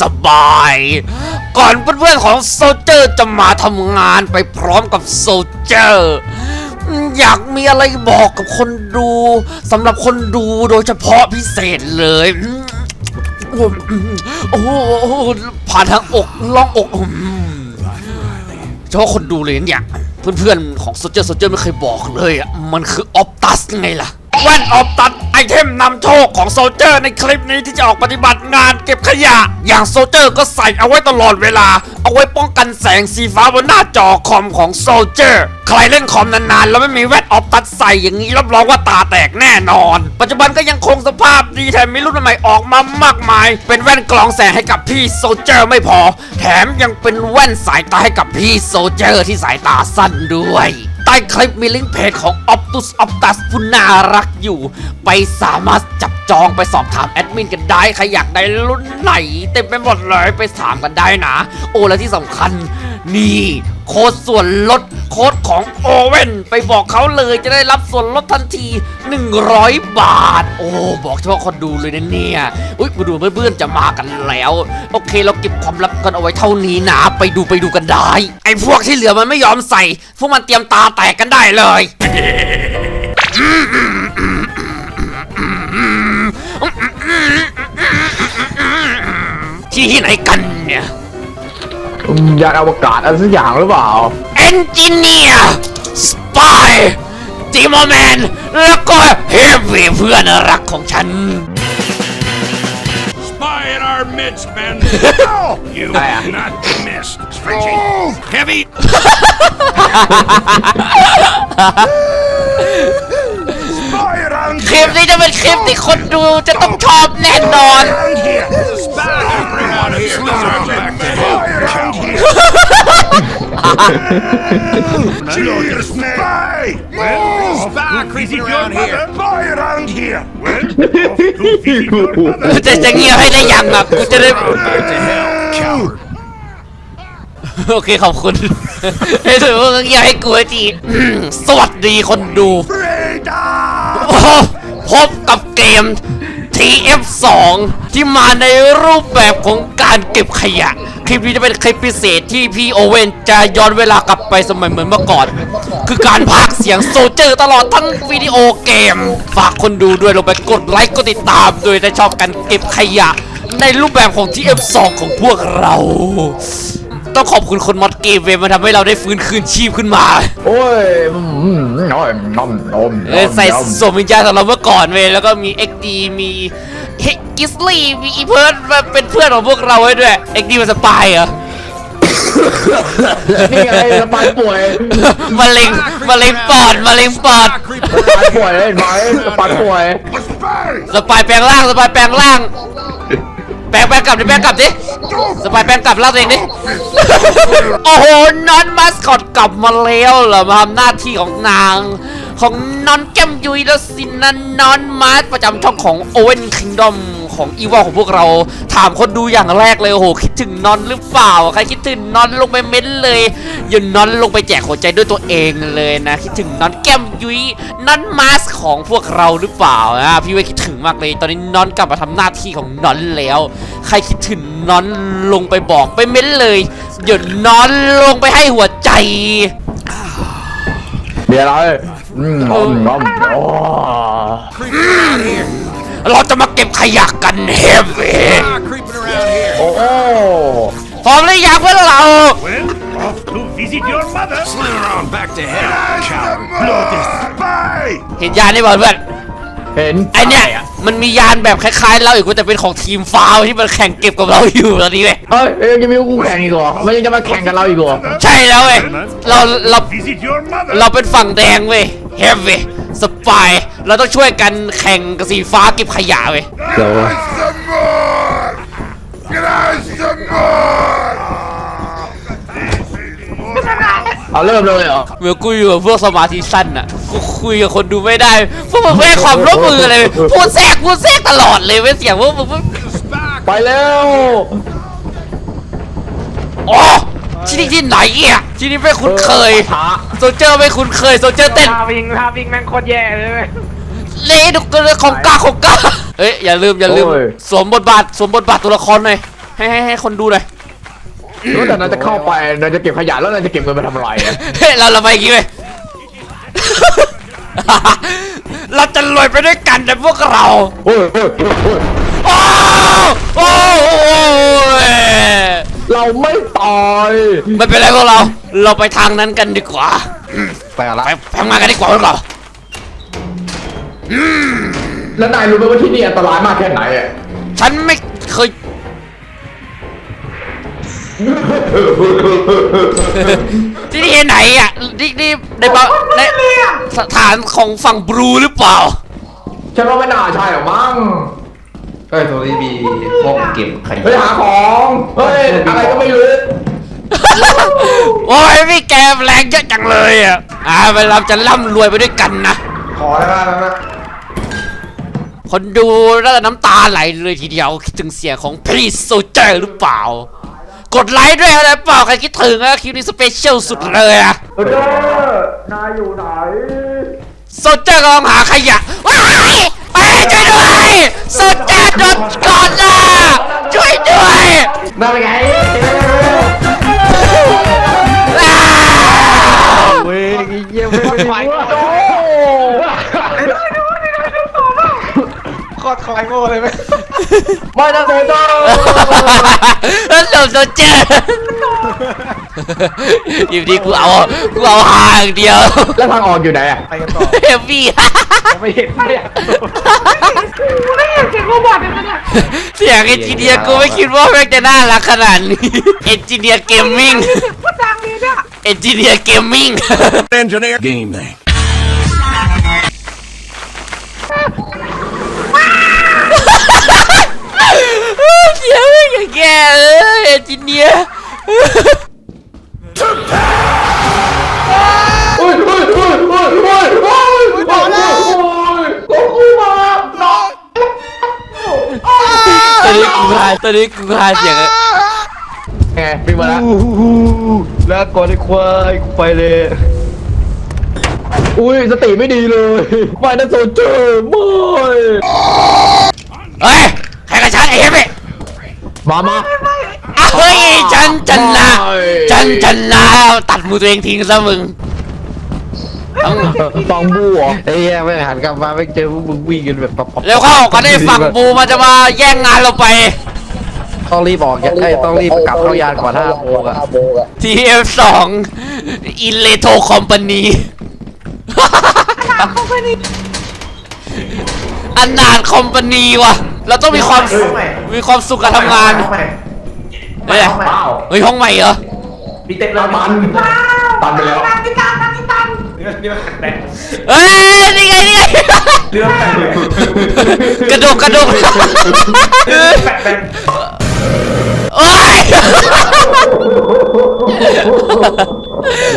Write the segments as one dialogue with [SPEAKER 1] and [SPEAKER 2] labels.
[SPEAKER 1] สบาย ก่อนเพื่อนๆของโซเจอร์จะมาทำงานไปพร้อมกับโซเจอร์อยากมีอะไรบอกกับคนดูสำหรับคนดูโดยเฉพาะพิเศษเลยโอ้โหผ่านทางอกล่องอกอืมเฉพาะคนดูเลยเนี่ยเพื่อนๆของโซเจอร์โซเจอร์ไม่เคยบอกเลยอะมันคือออ t ตัสไงล่ะ แว่นออ t ตัสไอเทมนำโชคของโซเจอร์ในคลิปนี้ที่จะออกปฏิบัติงานเก็บขยะ อย่างโซเจอร์ก็ใส่เอาไว้ตลอดเวลา เอาไว้ป้องกันแสงสีฟ้าบนหน้าจอคอมของโซเจอร์ใครเล่นคอมนานๆ แล้วไม่มีแว่นออ t ตัสใส่อย่างนี้รับรองว่าตาแตกแน่นอน ปัจจุบันก็ยังคงสภาพดีแถมมีรุ่นใหม่ออกมามากมาย เป็นแว่นกรองแสงให้กับพี่โซเจอร์ไม่พอ แถมยังเป็นแว่นสายตาให้กับพี่โซเจอร์ที่สายตาสั้นด้วย ต้คลิปมีลิงก์เพจของ Optus Optus ผู้น่ารักอยู่ ไปสามารถจับ จองไปสอบถามแอดมินกันได้ใครอยากได้รุ่นไหน เต็มไปหมดเลยไปถามกันได้นะ โอ้และที่สำคัญ นี่ โค้ดส่วนลดโค้ดของโอเว่นไปบอกเขาเลยจะได้รับส่วนลดทันที 100 บาท โอ้ บอกเฉพาะคนดูเลยนะเนี่ย อุ้ยมาดูเพื่อนๆจะมากันแล้ว โอเคเราเก็บความลับกันเอาไว้เท่านี้นะ ไปดูไปดูกันได้ ไอ้พวกที่เหลือมันไม่ยอมใส่ พวกมันเตรียมตาแตกกันได้เลย ที่ไหนกันเนี่ย
[SPEAKER 2] ยานอวกาศอะไรสักอย่างหรือเปล่า
[SPEAKER 1] เอนจิเนียร์สปายติมแมน แล้วก็เฮฟวี่เพื่อนรักของฉัน
[SPEAKER 3] Spy in our midst, men. you
[SPEAKER 2] Aye, aye.
[SPEAKER 3] will not be missed. Stretching. Heavy.
[SPEAKER 1] คลิปนี้จะเป็นคลิปที่คนดูจะต้องชอบแน่นอน
[SPEAKER 3] Around here. Spy. Bring out here. Slither back to hell.
[SPEAKER 4] Jesus, spy!
[SPEAKER 3] Well, spy creeping around here.
[SPEAKER 4] Spy around here! Well, off to visit your mother.
[SPEAKER 1] จะจะเงียบให้ได้ยังอะกูจะได้
[SPEAKER 3] Back to hell, coward.
[SPEAKER 1] โอเคขอบคุณ ให้ถือว่าเงียบให้กูทีอืมสวัสดีคนดู
[SPEAKER 4] Freedom!
[SPEAKER 1] โอ้โห พบกับเกม TF2 ที่มาในรูปแบบของการเก็บขยะ คลิปนี้จะเป็นคลิปพิเศษที่พี่โอเว่นจะย้อนเวลากลับไปสมัยเหมือนเมื่อก่อน คือการพากเสียงโซเจอร์ตลอดทั้งวิดีโอเกม ฝากคนดูด้วยลงไปกดไลค์กดติดตามด้วยถ้าชอบการเก็บขยะ ในรูปแบบของ TF2 ของพวกเรา ต้องขอบคุณคนมอดเกมเวยมันทำให้เราได้ฟื้นคืนชีพขึ้นมา
[SPEAKER 2] โอ้ยอืมน้อยน้อมน้อม
[SPEAKER 1] เออใส่สวมวิญญาณของเราเมื่อก่อนเว้ยแล้วก็มี XD มีเฮกิสลี่มีอีเพิร์ดมาเป็นเพื่อนของพวกเราไว้ด้วย XD มันสปายเหรอ
[SPEAKER 2] นี่ไงสปายป่วย
[SPEAKER 1] มะเร็งมะเร็งปอดมะเร็งปอด
[SPEAKER 2] สปายป่วยเลยเห็นไหมสปายป่วย
[SPEAKER 4] Spy!
[SPEAKER 1] สปายแปลงร่างสปายแปลงร่าง แปลงแปลงกลับดิแปลงกลับดิสปายแปลงกลับร่างตัวเองดิ โอ้โหนอนมาสคอตกลับมาแล้วเหรอมาทำหน้าที่ของนาง ของนอนแก้มยุยแล้วสินะนอนมาสประจำช่องของโอเวนคิงดอม ของอีวอของพวกเรา ถามคนดูอย่างแรกเลยโอ้โหคิดถึงนอนหรือเปล่า ใครคิดถึงนอนลงไปเม้นเลยอย่านอนลงไปแจกหัวใจด้วยตัวเองเลยนะ คิดถึงนอนแก้มยุยนอนมาสของพวกเราหรือเปล่าอะพี่เวยคิดถึงมากเลย ตอนนี้นอนกลับมาทำหน้าที่ของนอนแล้ว ใครคิดถึงนอนลงไปบอกไปเม้นเลยเดี๋ยวนอนลงไปให้หัวใจ
[SPEAKER 2] เดี๋ยวเราอืมน้อมน้อมโอ้
[SPEAKER 1] เราจะมาเก็บขยะกันเฮฟวี่
[SPEAKER 3] Spy creeping around here.
[SPEAKER 2] โอ้
[SPEAKER 1] พร้อมหรือยังเพื่อนเรา
[SPEAKER 4] Well, off to visit your mother.
[SPEAKER 3] Slither on back to hell, coward.
[SPEAKER 4] Bloody spy!
[SPEAKER 1] เห็นยานนี่บอลเพื่อน
[SPEAKER 2] เห็น
[SPEAKER 1] ไอเนี่ยมันมียานแบบคล้ายๆเราอีกแต่เป็นของทีมฟ้าวที่มันแข่งเก็บกับเราอยู่ตอนนี้เว้ย
[SPEAKER 2] เฮ้ยยังจะมีคู่แข่งอีกเหรอมันยังจะมาแข่งกันเราอีกเหรอ
[SPEAKER 1] ใช่แล้วเว้ยเราเรา
[SPEAKER 4] Visit your mother.
[SPEAKER 1] เราเป็นฝั่งแดงเว้ย เฮฟวี่สปายเราต้องช่วยกันแข่งกับสีฟ้าเก็บขยะเว้ย
[SPEAKER 2] เดี๋ยว
[SPEAKER 4] some more! Get us some more!
[SPEAKER 2] เอาเริ่มเลยเหรอ
[SPEAKER 1] เมื่อกูอยู่กับพวกสมาธิสั้นอะกูคุยกับคนดูไม่ได้พวกมึงไม่ให้ความร่วมมือเลยพูดแทรกพูดแทรกตลอดเลยเว้ยเสียงพวกมึง
[SPEAKER 3] Spy
[SPEAKER 2] ไปแล้ว
[SPEAKER 1] อ๋อที่นี่ที่ไหนอะที่นี่ไม่คุ้นเคย
[SPEAKER 2] ช้า
[SPEAKER 1] โซเจอร์ไม่คุ้นเคยโซเจอร์เต้น
[SPEAKER 5] ท่าวิ่งท่าวิ่งแม่งโคตรแย่เลยเว้ย
[SPEAKER 1] เละดุกเลยของกล้าของกล้าเอเอ้ยอย่าลืมอย่าลืม
[SPEAKER 2] โอ้ย
[SPEAKER 1] สวมบทบาทสวมบทบาทตัวละครหน่อยให้ให้ให้คนดูหน่อย
[SPEAKER 2] แล้วแต่นายจะเข้าไปนายจะเก็บขยะแล้วนายจะเก็บเงินไปทำอะไรอะ
[SPEAKER 1] เฮ้ยเราเราไปอย่างงี้ไหม เราจะรวยไปด้วยกันนะพวกเรา
[SPEAKER 2] โอ้ยโอ้ยโอ้ย
[SPEAKER 1] โอ้โอ้ย
[SPEAKER 2] เราไม่ตาย
[SPEAKER 1] ไม่เป็นไรพวกเรา เราไปทางนั้นกันดีกว่า
[SPEAKER 2] ไปกันละ
[SPEAKER 1] ไปไปทำงานกันดีกว่าพวกเรา
[SPEAKER 2] แล้วนายรู้ไหมว่าที่นี่อันตรายมากแค่ไหนอะ
[SPEAKER 1] ฉันไม่เคย ที่นี่ไหนอะนี่นี่ในบในสถานของฝั่งบลูหรือเปล่า
[SPEAKER 2] ฉันว่าไม่น่าใช่หรอกมั้ง
[SPEAKER 5] เฮ้ยตรงนี้มีห้องเก็บขยะ
[SPEAKER 2] เฮ้ยหาของเฮ้ยอะไรก็ไม่รู้
[SPEAKER 1] โอ้ยพี่แกแรงเยอะจังเลยอะอ่าเวลาจะร่ำรวยไปด้วยกันนะ
[SPEAKER 5] ขอแล้วนะนะ
[SPEAKER 1] คนดูน่าจะน้ำตาไหลเลยทีเดียวคิดถึงเสียงของพี่โซเจอร์หรือเปล่า กดไลค์ด้วยอะไรเปล่าใครคิดถึงอะคลิปนี้สเปเชียลสุดเลยอะ
[SPEAKER 2] เออนายอยู่ไหน
[SPEAKER 1] โซเจอร์กำลังหาขยะว้ายเอ้ย ช่วยด้วยโซเจอร์โดนก่อนนะช่วยด้วย
[SPEAKER 2] นั่นเป็นไง
[SPEAKER 1] อ้าว
[SPEAKER 5] เว้ยเยี่ยมไม่ไหวโคตรคอยโง่เลยไหม
[SPEAKER 2] ไม่นะโซเจอร์
[SPEAKER 1] แล้วโดนโซเจอร์ อยู่ดีกูเอากูเอาหาอย่างเดียว
[SPEAKER 2] แล้วทางออกอยู่ไหนอะ
[SPEAKER 5] ไปกันต่อ
[SPEAKER 1] เฮฟวี่
[SPEAKER 5] ไม่เห็นเนี่ย
[SPEAKER 1] เสียงเอนจิเนียร์กูไม่คิดว่าแม่งจะน่ารักขนาดนี้เอนจิเนียร์เกมมิ่งเอนจิเนียร์เกมมิ่ง
[SPEAKER 3] Engineer. Game name.
[SPEAKER 1] เสียงแม่งอย่างแก่เลยเอนจิเนียร์ อนนี้กูคายตอนนี้กูคายเสียงอะ
[SPEAKER 2] ไงวิ่งมาแล้ว
[SPEAKER 5] แล้วก่อนไอ้ควายกูไปเลย
[SPEAKER 2] อุ้ยสติไม่ดีเลยไม่นะโซเจอร์ไม่
[SPEAKER 1] เฮ้ยใครกับฉันไอ้เฮฟวี่
[SPEAKER 2] มามา
[SPEAKER 1] อะเฮ้ยฉันชนะฉันชนะตัดมือตัวเองทิ้งซะมึง ต้อง
[SPEAKER 2] ฟังบูเหรอ
[SPEAKER 5] ไอ้เหี้ยไม่หันกลับมาไม่เจอพวกมึงวิ่งกันแบบปับปับ
[SPEAKER 1] เร็วเข้าก็ได้ฝั่งบูมันจะมาแย่งงานเราไป
[SPEAKER 5] ต้องรีบออกไอ้ยต้องรีบกลับเข้ายานก่อนห้าโมงอะ
[SPEAKER 1] TF2 อินเลโทคอมพานีอันนานคอมพานีว่ะ เราต้องมีความสุขมีความสุขกับทำงานเฮ้ย
[SPEAKER 2] อ้าว
[SPEAKER 1] เฮ้ยห้องใหม่เหรอ
[SPEAKER 5] พี่เต้นเรา
[SPEAKER 2] ตันตันไปแล้ว
[SPEAKER 1] เฮ้ยนี่ไงนี่ไง
[SPEAKER 5] เรื่องแต่
[SPEAKER 1] กระโดดกระโดดโอ้ย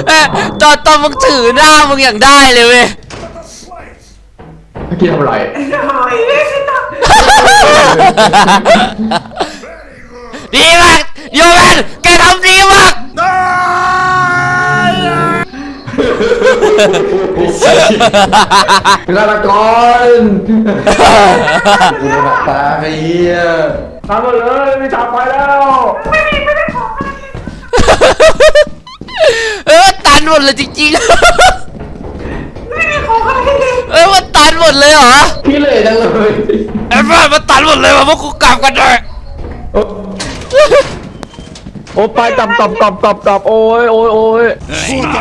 [SPEAKER 1] เอ้ยตอนตอนมึงถือหน้ามึงอย่างได้เลยเว้ย
[SPEAKER 2] เมื่อกี้ทำอะไร
[SPEAKER 1] ดีมากโยแมนแกทำดีมาก
[SPEAKER 2] ฆาตกร
[SPEAKER 5] กูโดนตาไอ้เหี้ย
[SPEAKER 2] ทำมาเลยมีฉากไฟแล้ว
[SPEAKER 1] เออตันหมดเลยจริงๆเอ้ยมันตันหมดเลยเหรอ
[SPEAKER 2] พี่เลยจังเลย
[SPEAKER 1] ไอ้บ้ามันตันหมดเลยว่ะพวกกูกลับกันเลย
[SPEAKER 2] โอ้ไปกลับกลับกลับกลับกลับโอ้ยโอ้ยโอ้ย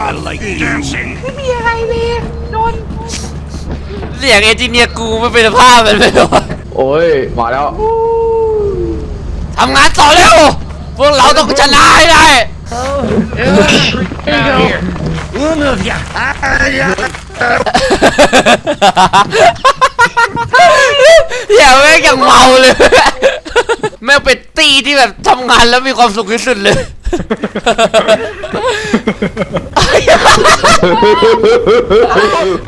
[SPEAKER 3] I like dancing.
[SPEAKER 1] เสียงเอนจิเนียร์กูไม่เป็นภาพมันเลยว่ะ
[SPEAKER 2] โอ้ยมาแล้ว
[SPEAKER 1] ทำงานต่อเร็ว พวกเราต้องชนะให้ได้
[SPEAKER 3] One of ya.
[SPEAKER 1] เดี๋ยวแม่งยังเมาเลย แม่งเป็นตีที่แบบทำงานแล้วมีความสุขที่สุดเลย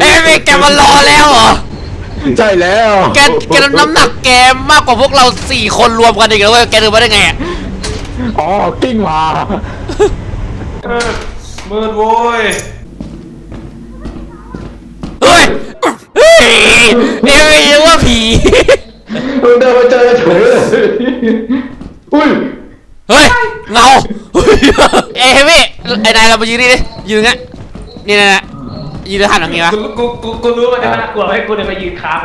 [SPEAKER 1] เอ้ยแม่งแกมารอแล้วเหรอ
[SPEAKER 2] ใช่แล้ว
[SPEAKER 1] แกแกน้ำหนักแกมากกว่าพวกเราสี่คนรวมกันอีกแล้วเว้ยแกเดินมาได้ไงอะ
[SPEAKER 2] อ๋อกิ้งมา
[SPEAKER 5] มืดโว้ย
[SPEAKER 1] เฮ้ยเฮ้ยเอ้ยไม่รู้ว่าผี
[SPEAKER 2] เฉยเลยอุ้ย
[SPEAKER 1] เฮ้ยเงาเฮ้ยเอ้ยพี่ไอ้นายเรามายืนนี่ดิยืนงั้นนี่นะยืนแล้วหันอย่างงี้วะ
[SPEAKER 6] กูกูกูกูรู้มันจะน่ากลัวให้กูเดินไปยืนค้าไป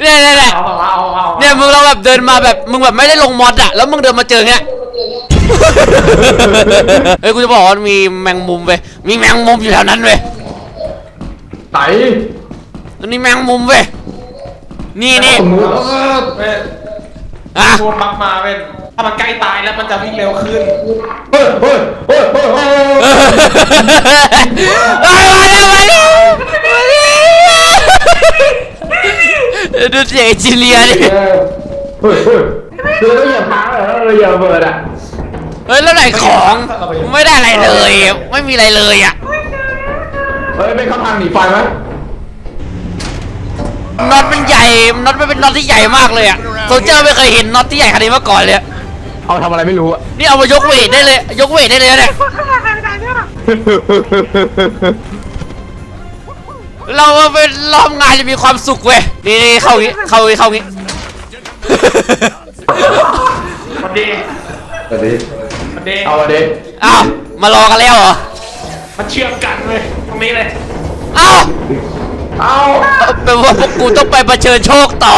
[SPEAKER 1] เนี่ยเนี่ยเนี่ย
[SPEAKER 6] เอาเอาเอาเอา
[SPEAKER 1] เนี่ยมึงเราแบบเดินมาแบบมึงแบบไม่ได้ลงมอดอะแล้วมึงเดินมาเจอเงี้ยเฮ้ยกูจะบอกว่ามีแมงมุมเว้ยมีแมงมุมอยู่แถวนั้นเว้ย
[SPEAKER 2] ไหน
[SPEAKER 1] ตรงนี้แมงมุมเว้ย นี่นี่
[SPEAKER 2] สมมติ
[SPEAKER 6] เว้ย
[SPEAKER 1] อะ
[SPEAKER 6] โดนบักมาเว้ยถ้ามันใกล้ตายแล้วมันจะวิ่งเร็วขึ้น
[SPEAKER 2] เฮ้ยเฮ้ยเฮ้ยเฮ้ยเฮ้ย
[SPEAKER 1] มาแล้วมาแล้วมาแล้วดูเสียงไอ้จิเลียดิ
[SPEAKER 2] เฮ้ยเฮ้ยคือต้องเหยียบเท้าเหรอเราเหยียบระเบิดอะ
[SPEAKER 1] เฮ้ยแล้วไหนของไม่ได้อะไรเลย ไม่มีอะไรเลยอะ
[SPEAKER 2] เฮ้ยเป็นเข้าทางหนีไฟไหม
[SPEAKER 1] น็อตมันใหญ่น็อตมันเป็นน็อตที่ใหญ่มากเลยอะโซเจอร์ไม่เคยเห็นน็อตที่ใหญ่ขนาดนี้มาก่อนเลยอะ
[SPEAKER 2] เอาทำอะไรไม่รู้อะ
[SPEAKER 1] นี่เอามายกเวทได้เลย ยกเวทได้เลยนะเนี่ยเราเป็นรอบงานจะมีความสุขเว้ยนี่นี่เข้างี้เข้างี้เข้างี้
[SPEAKER 6] มันดี
[SPEAKER 2] สวัสดี
[SPEAKER 6] มันดี
[SPEAKER 2] เอาวันดี
[SPEAKER 1] อ้าวมารอกันแล้วเหรอ
[SPEAKER 6] มันเชื่อมกันเลยตรงนี้เลย
[SPEAKER 1] อ้าว
[SPEAKER 2] เอา
[SPEAKER 1] แปลว่าพวกกูต้องไปเผชิญโชคต่อ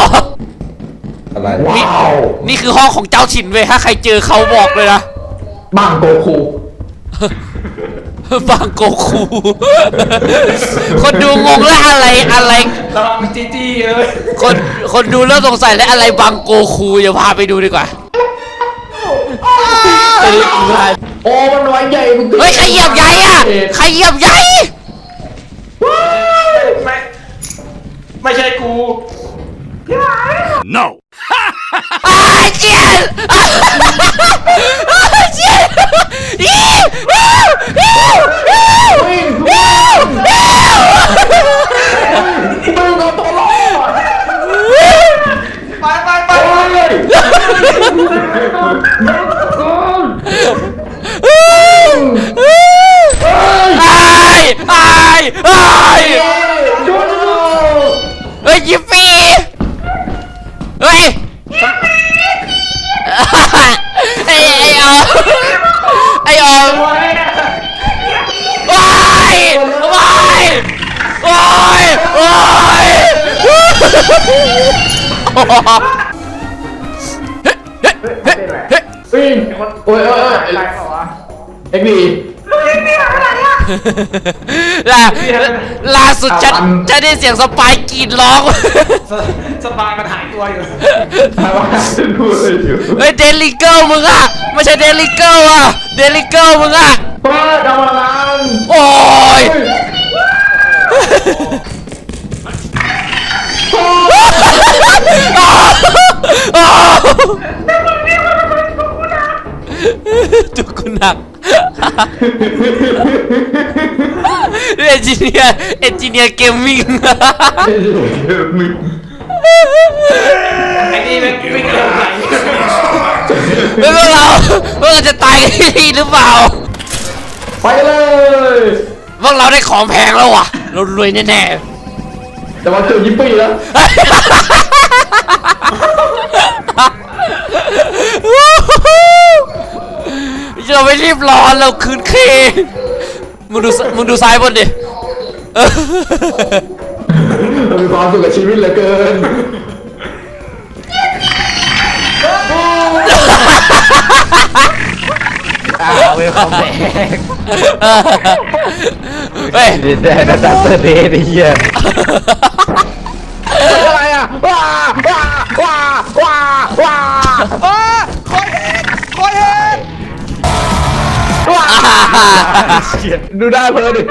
[SPEAKER 2] อะไร
[SPEAKER 1] นี่
[SPEAKER 2] ว้าว
[SPEAKER 1] นี่คือห้องของเจ้าถิ่นเว้ยถ้าใครเจอเขาบอกเลยนะ
[SPEAKER 2] บ้างโกคู
[SPEAKER 1] บางโกคู คนดูงงแล้วอะไรอะไร
[SPEAKER 6] ระวังจีจี้เลย
[SPEAKER 1] คนคนดูเริ่มสงสัยแล้วอะไรบางโกคูอย่าพาไปดูดีกว่า
[SPEAKER 2] โอ้มันไว้ใหญ่มึง
[SPEAKER 1] เฮ้ยใครเหยียบใหญ่อะใครเหยียบใหญ่
[SPEAKER 6] ไม่ ไม่ใช่กู
[SPEAKER 3] No!
[SPEAKER 1] อ้าเจียนอ้าเจียนอีอิวอิวอิว
[SPEAKER 2] วิ่ง
[SPEAKER 1] อิวอิว
[SPEAKER 2] มึงเอาตัวรอด
[SPEAKER 6] ไปไปไป
[SPEAKER 2] โอ้ย
[SPEAKER 1] ไอ้ไอ้ไอ้
[SPEAKER 2] ดูดู
[SPEAKER 1] เฮ้ยยิปปี้เฮ้ยไอ้ไอ้ออม ไอ้ออมว้ายว้ายว้ายว้ายเฮ้ยเฮ้ยเฮ้ย
[SPEAKER 2] วิ่งโอ้ยเฮ้ยเฮ้ย
[SPEAKER 6] อะไรเปล่าวะ
[SPEAKER 2] เอ็กดี
[SPEAKER 1] ล่าล่าสุดฉันฉันได้เสียงสปายกรีดร้อง
[SPEAKER 6] สสบายมันหายตัวอยู่
[SPEAKER 2] อะไรวะดูเลยอยู่
[SPEAKER 1] เฮ้ยเดลิเกิลมึงอะไม่ใช่เดลิเกิลอะเดลิเกิลมึงอะ
[SPEAKER 2] เปิดเอามาล้าง
[SPEAKER 1] โอ้ย เอนจิเนียร์เอนจิเนียร์เกมมิ่ง
[SPEAKER 2] มึง
[SPEAKER 6] ไอ้นี่แม่งวิ่งเร็วไหล
[SPEAKER 1] ไม่พวกเราพวกเราจะตายกันที่นี่หรือเปล่า
[SPEAKER 2] ไปเลย
[SPEAKER 1] พวกเราได้ของแพงแล้วว่ะเรารวยแน่
[SPEAKER 2] แต่ว่าเจอยิปปี้แล้ว
[SPEAKER 1] ๆ เราไม่รีบร้อนเราคืนเคมึงดูมึงดูซ้ายบนดิเออ
[SPEAKER 2] เรามีความสุขกับชีวิตเหลือเกิน
[SPEAKER 5] อ้าวไม่ความแตก
[SPEAKER 1] เฮ้ย
[SPEAKER 5] ดิแดนดัตเตอร์เดย์ไอ้เหี้ย
[SPEAKER 2] อะไรอะว้าว้าว้าว้าว้า ดูได้เพลินดิ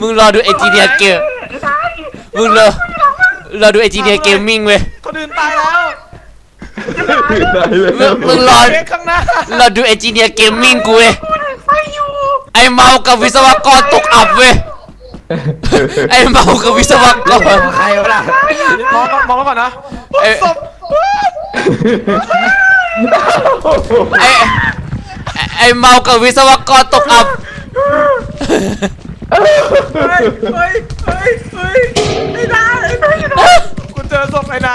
[SPEAKER 1] มึงรอดูเอนจิเนียร์เกมมึงรอรอดูเอนจิเนียร์เกมมิ่งเว้ย
[SPEAKER 6] คนอื่นตายแล้ว
[SPEAKER 2] ได้เลย
[SPEAKER 1] มึงมึงรอ
[SPEAKER 6] เด็กข้างหน้า
[SPEAKER 1] เราดูเอนจิเนียร์เกมมิ่งกูเว้ยไอเมากับวิศวกรตกอับเว้ยไอเมากับวิศวกร
[SPEAKER 5] ใครวะล่ะ
[SPEAKER 6] มองก่อนมองก่อนนะ
[SPEAKER 1] เอ้ย
[SPEAKER 6] ศพ
[SPEAKER 1] ไอไอ้ไอเมากับวิศวกรตกอับ
[SPEAKER 6] เฮ้ยเฮ้ยเฮ้ยเฮ้ยไม่ได้ไม่ได้กูเจไหน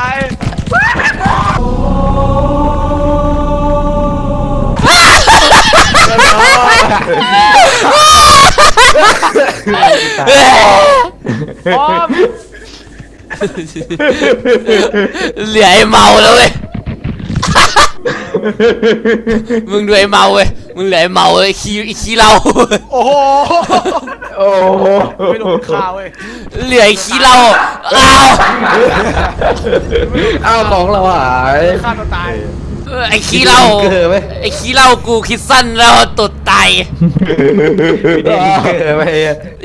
[SPEAKER 6] พร้อม
[SPEAKER 1] เหลือไอ้เมาแล้วเว้ย มึงดูไอ้เมาเว้ยมึงเหลือไอ้เมาเว้ยขี้ไอ้ขี้เรา
[SPEAKER 6] โอ้โห
[SPEAKER 5] โอ้โห
[SPEAKER 6] ไม่โดนข่าวเว้ย
[SPEAKER 1] เหลือไอ้ขี้เราอ้าว
[SPEAKER 5] อ้าวของเราหาย
[SPEAKER 6] ฆ่าตัวตาย
[SPEAKER 1] ไอ้ขี้เรา
[SPEAKER 5] เกิดไหม
[SPEAKER 1] ไอ้ขี้เรากูคิดสั้นแล้วตดไต
[SPEAKER 5] เกิดไป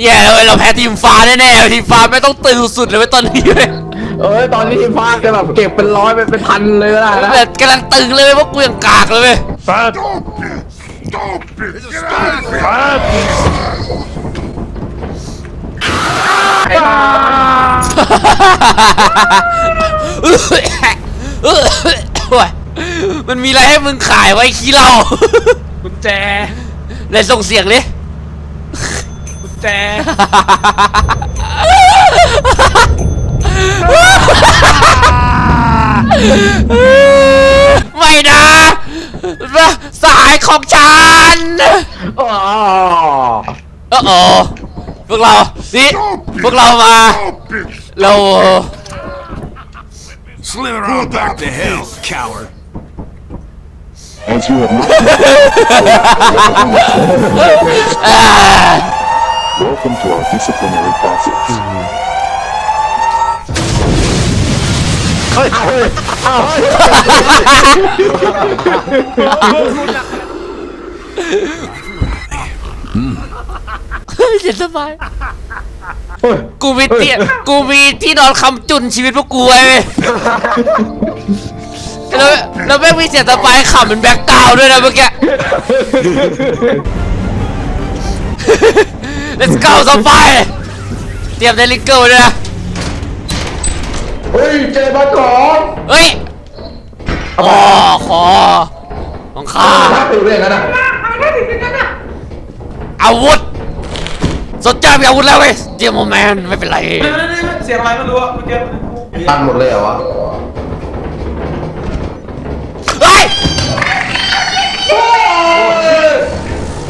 [SPEAKER 1] แย่แล้วเว้ยเราแพ้ทีมฟ้าแน่ๆทีมฟ้าไม่ต้องตื่นสุดๆเลยเว้ยตอนนี้เว้ย
[SPEAKER 5] เอ้ยตอนนี้ทีมฟ้าจะแบบเก็บเป็นร้อยเป็นเป็นพันเลยก็ได้นะ
[SPEAKER 1] แบบกำลังตึงเลยเว้ยเพราะกูยังกากเลยเว้ย
[SPEAKER 4] Bad. Stop it. Get out of here. Bad.
[SPEAKER 1] โอ้ย มันมีอะไรให้มึงขายไว้ขี้เรา
[SPEAKER 6] กุญแจ
[SPEAKER 1] เลยส่งเสียงเลย
[SPEAKER 6] กุญแจ
[SPEAKER 1] ไม่นะสหายของฉัน
[SPEAKER 5] อ๋อ
[SPEAKER 1] เออโอพวกเรานี่พวกเรามา
[SPEAKER 4] Stop it.
[SPEAKER 1] เรา
[SPEAKER 3] Slither on back to hell, coward.
[SPEAKER 2] As you have not Welcome to our disciplinary process.
[SPEAKER 1] เย็นสบาย กูมีเตียกูมีที่นอนคำจุนชีวิตพวกกูไว้เว้ย แล้วแล้วแม่งมีเสียงสบายขำเป็นแบ็คกราวด์ด้วยนะเมื่อกี้ Let's go สบายเตรียมเดลิเกิลด้วยนะ
[SPEAKER 2] เฮ้ยเจมาก่อน
[SPEAKER 1] เฮ้ยคอคอของข้า
[SPEAKER 2] ถ้าตื่นเรื่องนั้นอะ
[SPEAKER 1] อาวุธสนใจมีอาวุธแล้วเว้ยเดียมแมนไม่เป็นไร
[SPEAKER 6] เสียงอะไรไม่รู้อะเมื่อกี้
[SPEAKER 5] ตันหมดเลยเหรอวะ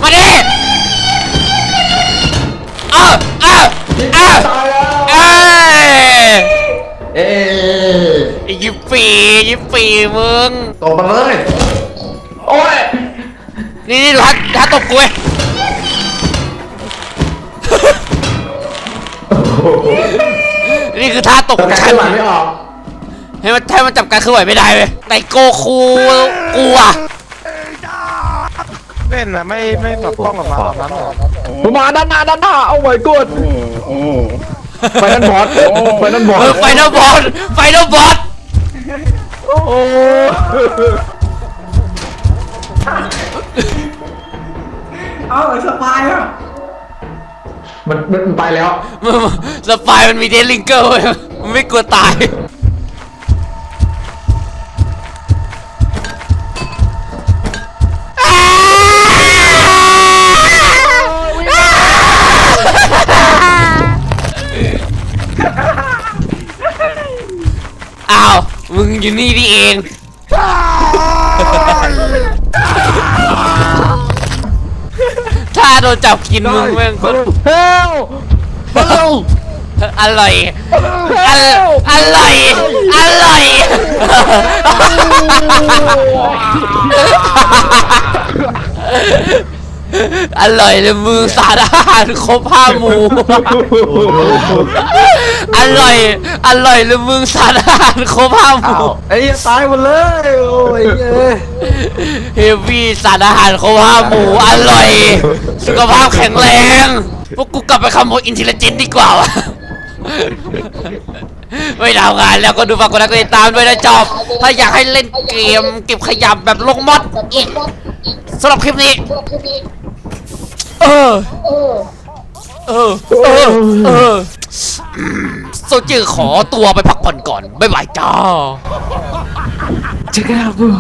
[SPEAKER 1] มาดิเออเออเออ
[SPEAKER 2] ตายแล้ว
[SPEAKER 1] เอ้ย
[SPEAKER 5] เอ๊ะ
[SPEAKER 1] ยิปปียิปปีมึง
[SPEAKER 5] ตบมาเลย
[SPEAKER 2] โอ้ย
[SPEAKER 1] นี่นี่ดูท่าท่าตบกูเว้ยนี่คือท่าตบของ
[SPEAKER 2] แต่
[SPEAKER 1] ฉัน
[SPEAKER 2] ไหลไม่ออก
[SPEAKER 1] ให้มันให้มันจับการเคลื่อนไหวไม่ได้เว้ยในโกคูกูอะ
[SPEAKER 6] เล่นอะไม่ไม่แบบกล้องออกมาแบบนั้นหรอ
[SPEAKER 5] ผมมาด้านหน้าด้านหน้าโอ้ my god ไปนั่นบอสไปนั่นบอ
[SPEAKER 1] เอ
[SPEAKER 5] ส
[SPEAKER 1] อไฟนอลบอลไฟนอลบอล
[SPEAKER 5] โอ้โห
[SPEAKER 2] มันมันไปแล้ว
[SPEAKER 1] มึงสปายมันมีเดลิงเกอร์เว้ยมันไม่กลัวตาย มึงอยู่นี่นี่เองถ้าโดนจับกินมึงแม่งก็
[SPEAKER 5] เฮลเฮล
[SPEAKER 1] อร่อยอร่อยอร่อยอร่อย อร่อยเลยมือสารอาหารครบห้าหมู่อร่อยอร่อยเลยมึงสารอาหารครบห้าหมู่
[SPEAKER 5] ไอ้ตายหมดเลยโอ้ยเอ้ย
[SPEAKER 1] เฮฟวี่สารอาหารครบห้าหมู่อร่อย สุขภาพแข็งแรงพวกกูกลับไปขโมยอินเทลเจนดีกว่าวะไม่ทำงานแล้วก็ดูฝากกดไลค์กดติดตามด้วยนะจอบ ถ้าอยากให้เล่นเกมเก็บขยะแบบลงมอดอีกสำหรับคลิปนี้ เออ เออ เออ เออโซจือขอตัวไปพักผ่อนก่อน บ๊ายบายจ้า
[SPEAKER 5] Check it out bro